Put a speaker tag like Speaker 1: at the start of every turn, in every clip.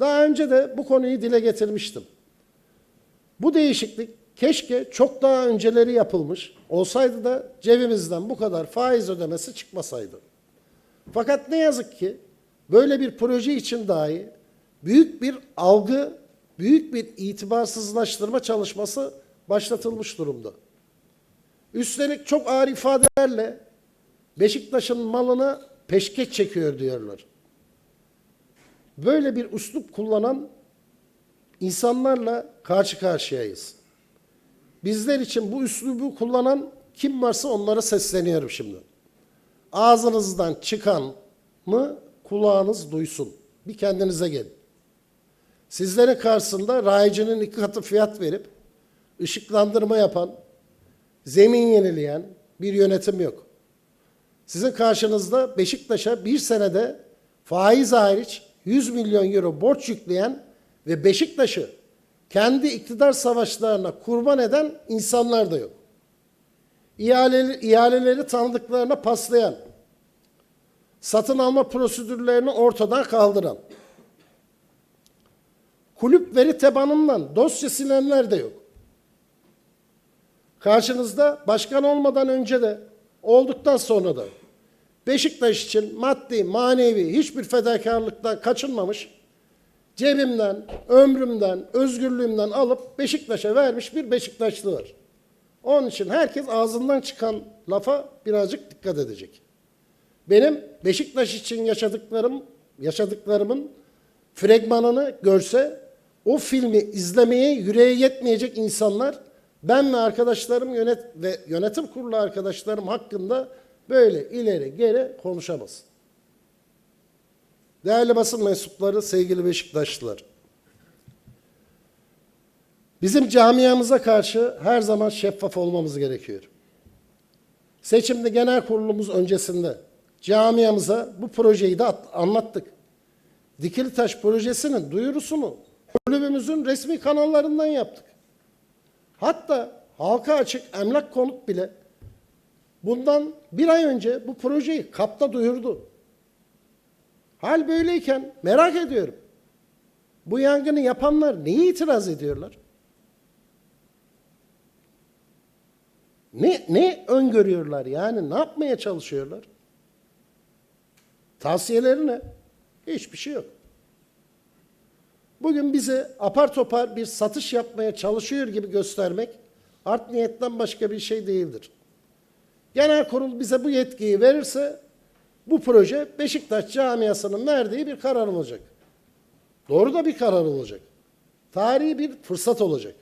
Speaker 1: Daha önce de bu konuyu dile getirmiştim. Bu değişiklik keşke çok daha önceleri yapılmış olsaydı da cebimizden bu kadar faiz ödemesi çıkmasaydı. Fakat ne yazık ki böyle bir proje için dahi büyük bir algı, büyük bir itibarsızlaştırma çalışması başlatılmış durumda. Üstelik çok ağır ifadelerle Beşiktaş'ın malını peşkeş çekiyor diyorlar. Böyle bir üslup kullanan insanlarla karşı karşıyayız. Bizler için bu üslubu kullanan kim varsa onlara sesleniyorum şimdi. Ağzınızdan çıkan mı kulağınız duysun. Bir kendinize gelin. Sizlerin karşısında rayicinin iki katı fiyat verip ışıklandırma yapan, zemin yenileyen bir yönetim yok. Sizin karşınızda Beşiktaş'a bir senede faiz hariç 100 milyon euro borç yükleyen ve Beşiktaş'ı kendi iktidar savaşlarına kurban eden insanlar da yok. İhaleleri, ihaleleri tanıdıklarına paslayan, satın alma prosedürlerini ortadan kaldıran, kulüp veri tabanından dosya silenler de yok. Karşınızda başkan olmadan önce de olduktan sonra da Beşiktaş için maddi, manevi hiçbir fedakarlıktan kaçınmamış, cebimden, ömrümden, özgürlüğümden alıp Beşiktaş'a vermiş bir Beşiktaşlı var. Onun için herkes ağzından çıkan lafa birazcık dikkat edecek. Benim Beşiktaş için yaşadıklarım, yaşadıklarımın fragmanını görse o filmi izlemeye yüreği yetmeyecek insanlar ben ve arkadaşlarım yönet ve yönetim kurulu arkadaşlarım hakkında böyle ileri geri konuşamaz. Değerli basın mensupları, sevgili Beşiktaşlılar. Bizim camiamıza karşı her zaman şeffaf olmamız gerekiyor. Seçimde genel kurulumuz öncesinde camiamıza bu projeyi de at- anlattık. Dikili Taş projesinin duyurusunu kulübümüzün resmi kanallarından yaptık. Hatta halka açık emlak konut bile bundan bir ay önce bu projeyi kapta duyurdu. Hal böyleyken merak ediyorum. Bu yangını yapanlar neyi itiraz ediyorlar? Ne, ne öngörüyorlar yani? Ne yapmaya çalışıyorlar? Tavsiyeleri ne? Hiçbir şey yok. Bugün bize apar topar bir satış yapmaya çalışıyor gibi göstermek art niyetten başka bir şey değildir. Genel kurul bize bu yetkiyi verirse bu proje Beşiktaş camiasının verdiği bir karar olacak. Doğru da bir karar olacak. Tarihi bir fırsat olacak.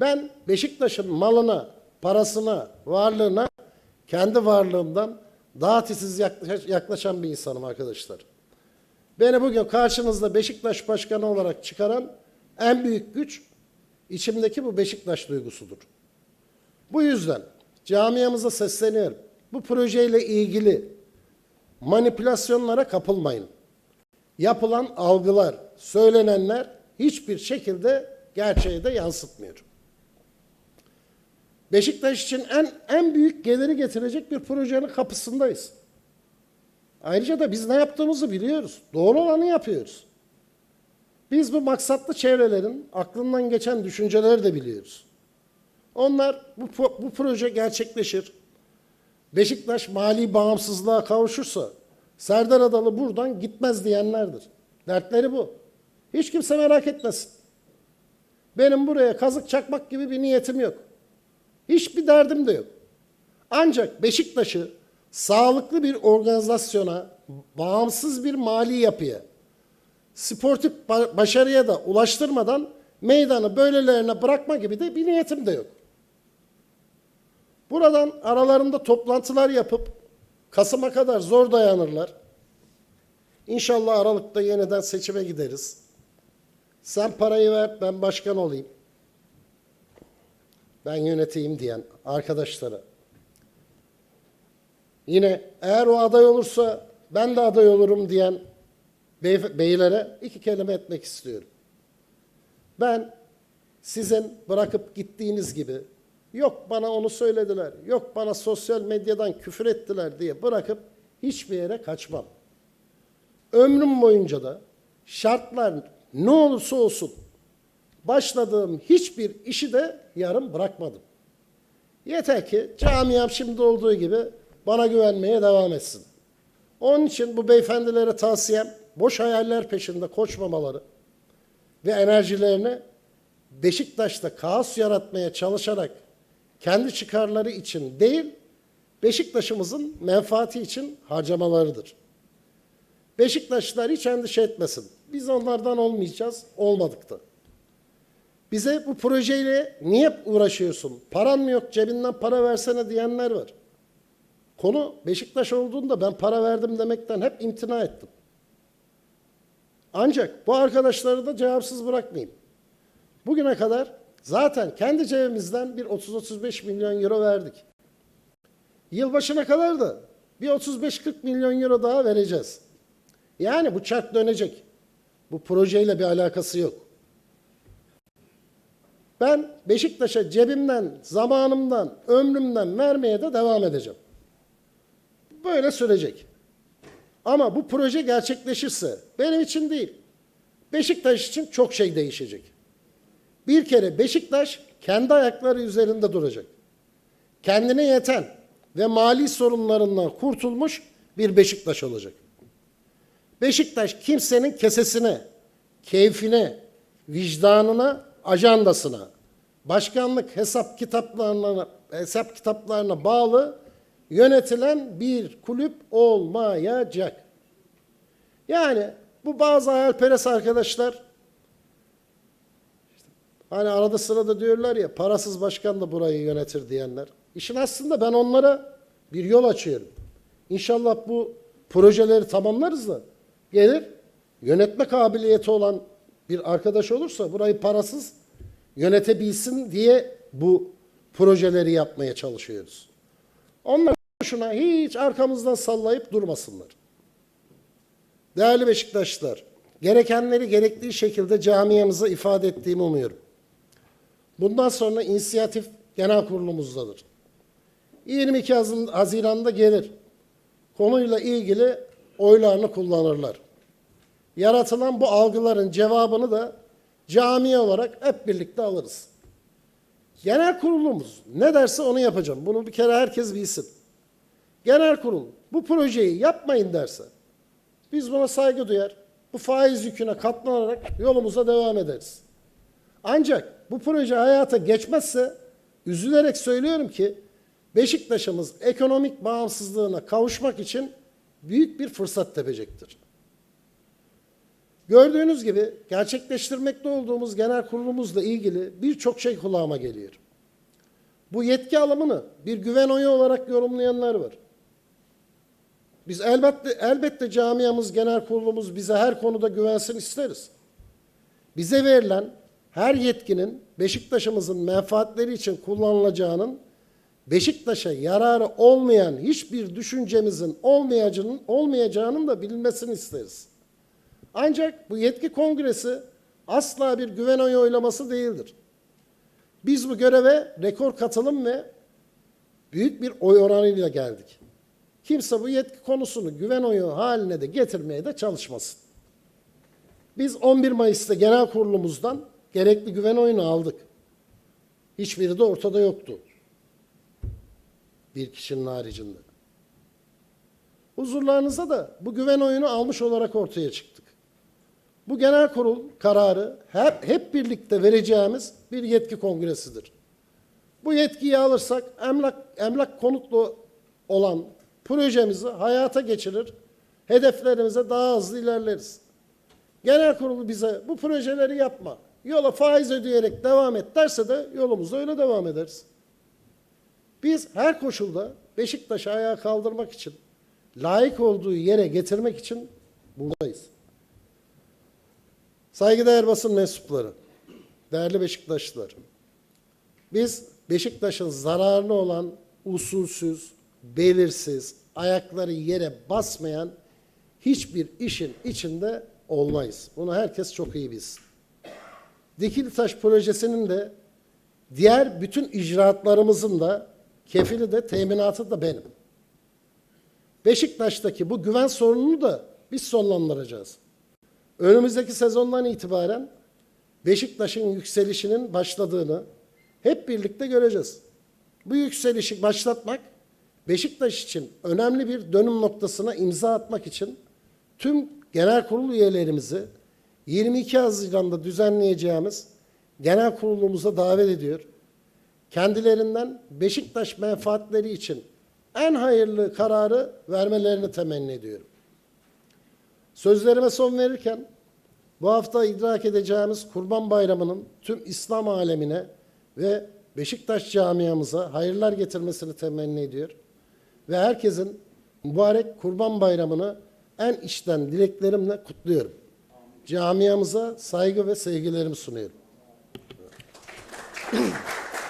Speaker 1: Ben Beşiktaş'ın malına, parasına, varlığına kendi varlığımdan daha titiz yaklaş- yaklaşan bir insanım arkadaşlar. Beni bugün karşınızda Beşiktaş Başkanı olarak çıkaran en büyük güç içimdeki bu Beşiktaş duygusudur. Bu yüzden camiamıza sesleniyorum. Bu projeyle ilgili manipülasyonlara kapılmayın. Yapılan algılar, söylenenler hiçbir şekilde gerçeği de yansıtmıyor. Beşiktaş için en en büyük geliri getirecek bir projenin kapısındayız. Ayrıca da biz ne yaptığımızı biliyoruz. Doğru olanı yapıyoruz. Biz bu maksatlı çevrelerin aklından geçen düşünceleri de biliyoruz. Onlar bu, bu proje gerçekleşir. Beşiktaş mali bağımsızlığa kavuşursa Serdar Adalı buradan gitmez diyenlerdir. Dertleri bu. Hiç kimse merak etmesin. Benim buraya kazık çakmak gibi bir niyetim yok. Hiçbir derdim de yok. Ancak Beşiktaş'ı sağlıklı bir organizasyona, bağımsız bir mali yapıya, sportif ba- başarıya da ulaştırmadan meydanı böylelerine bırakma gibi de bir niyetim de yok. Buradan aralarında toplantılar yapıp Kasım'a kadar zor dayanırlar. İnşallah Aralık'ta yeniden seçime gideriz. Sen parayı ver, ben başkan olayım. Ben yöneteyim diyen arkadaşlara. Yine eğer o aday olursa ben de aday olurum diyen bey- beylere iki kelime etmek istiyorum. Ben sizin bırakıp gittiğiniz gibi yok bana onu söylediler, yok bana sosyal medyadan küfür ettiler diye bırakıp hiçbir yere kaçmam. Ömrüm boyunca da şartlar ne olursa olsun başladığım hiçbir işi de yarım bırakmadım. Yeter ki camiam şimdi olduğu gibi bana güvenmeye devam etsin. Onun için bu beyefendilere tavsiyem boş hayaller peşinde koşmamaları ve enerjilerini Beşiktaş'ta kaos yaratmaya çalışarak kendi çıkarları için değil, Beşiktaş'ımızın menfaati için harcamalarıdır. Beşiktaşlılar hiç endişe etmesin. Biz onlardan olmayacağız, olmadık da. Bize bu projeyle niye uğraşıyorsun? Paran mı yok, cebinden para versene diyenler var. Konu Beşiktaş olduğunda ben para verdim demekten hep imtina ettim. Ancak bu arkadaşları da cevapsız bırakmayayım. Bugüne kadar zaten kendi cebimizden bir 30-35 milyon euro verdik. Yılbaşına kadar da bir 35-40 milyon euro daha vereceğiz. Yani bu çark dönecek. Bu projeyle bir alakası yok. Ben Beşiktaş'a cebimden, zamanımdan, ömrümden vermeye de devam edeceğim. Böyle sürecek. Ama bu proje gerçekleşirse benim için değil, Beşiktaş için çok şey değişecek. Bir kere Beşiktaş kendi ayakları üzerinde duracak. Kendine yeten ve mali sorunlarından kurtulmuş bir Beşiktaş olacak. Beşiktaş kimsenin kesesine, keyfine, vicdanına, ajandasına, başkanlık hesap kitaplarına, hesap kitaplarına bağlı yönetilen bir kulüp olmayacak. Yani bu bazı hayalperest arkadaşlar hani arada sırada diyorlar ya parasız başkan da burayı yönetir diyenler. İşin aslında ben onlara bir yol açıyorum. İnşallah bu projeleri tamamlarız da gelir yönetme kabiliyeti olan bir arkadaş olursa burayı parasız yönetebilsin diye bu projeleri yapmaya çalışıyoruz. Onlar şuna hiç arkamızdan sallayıp durmasınlar. Değerli Beşiktaşlılar, gerekenleri gerektiği şekilde camiamıza ifade ettiğimi umuyorum. Bundan sonra inisiyatif genel kurulumuzdadır. 22 Hazin- Haziran'da gelir. Konuyla ilgili oylarını kullanırlar. Yaratılan bu algıların cevabını da cami olarak hep birlikte alırız. Genel kurulumuz ne derse onu yapacağım. Bunu bir kere herkes bilsin. Genel kurul bu projeyi yapmayın derse biz buna saygı duyar. Bu faiz yüküne katlanarak yolumuza devam ederiz. Ancak bu proje hayata geçmezse üzülerek söylüyorum ki Beşiktaş'ımız ekonomik bağımsızlığına kavuşmak için büyük bir fırsat tepecektir. Gördüğünüz gibi gerçekleştirmekte olduğumuz genel kurulumuzla ilgili birçok şey kulağıma geliyor. Bu yetki alımını bir güven oyu olarak yorumlayanlar var. Biz elbette elbette camiamız, genel kurulumuz bize her konuda güvensin isteriz. Bize verilen her yetkinin Beşiktaş'ımızın menfaatleri için kullanılacağının Beşiktaş'a yararı olmayan hiçbir düşüncemizin olmayacağının, olmayacağının da bilinmesini isteriz. Ancak bu yetki kongresi asla bir güven oyu oylaması değildir. Biz bu göreve rekor katılım ve büyük bir oy oranıyla geldik. Kimse bu yetki konusunu güven oyu haline de getirmeye de çalışmasın. Biz 11 Mayıs'ta genel kurulumuzdan gerekli güven oyunu aldık. Hiçbiri de ortada yoktu. Bir kişinin haricinde. Huzurlarınıza da bu güven oyunu almış olarak ortaya çıktık. Bu genel kurul kararı hep, hep birlikte vereceğimiz bir yetki kongresidir. Bu yetkiyi alırsak emlak, emlak konutlu olan projemizi hayata geçirir, hedeflerimize daha hızlı ilerleriz. Genel kurulu bize bu projeleri yapma, yola faiz ödeyerek devam et derse de yolumuza öyle devam ederiz. Biz her koşulda Beşiktaş'ı ayağa kaldırmak için, layık olduğu yere getirmek için buradayız. Saygıdeğer basın mensupları, değerli Beşiktaşlılar, biz Beşiktaş'ın zararlı olan usulsüz, belirsiz, ayakları yere basmayan hiçbir işin içinde olmayız. Bunu herkes çok iyi bilsin. Dikili Taş projesinin de diğer bütün icraatlarımızın da kefili de teminatı da benim. Beşiktaş'taki bu güven sorununu da biz sonlandıracağız. önümüzdeki sezondan itibaren Beşiktaş'ın yükselişinin başladığını hep birlikte göreceğiz. Bu yükselişi başlatmak Beşiktaş için önemli bir dönüm noktasına imza atmak için tüm genel kurul üyelerimizi 22 Haziran'da düzenleyeceğimiz genel kurulumuza davet ediyor. Kendilerinden Beşiktaş menfaatleri için en hayırlı kararı vermelerini temenni ediyorum. Sözlerime son verirken bu hafta idrak edeceğimiz Kurban Bayramı'nın tüm İslam alemine ve Beşiktaş camiamıza hayırlar getirmesini temenni ediyor. Ve herkesin mübarek Kurban Bayramı'nı en içten dileklerimle kutluyorum. Camiamıza saygı ve sevgilerimi sunuyorum.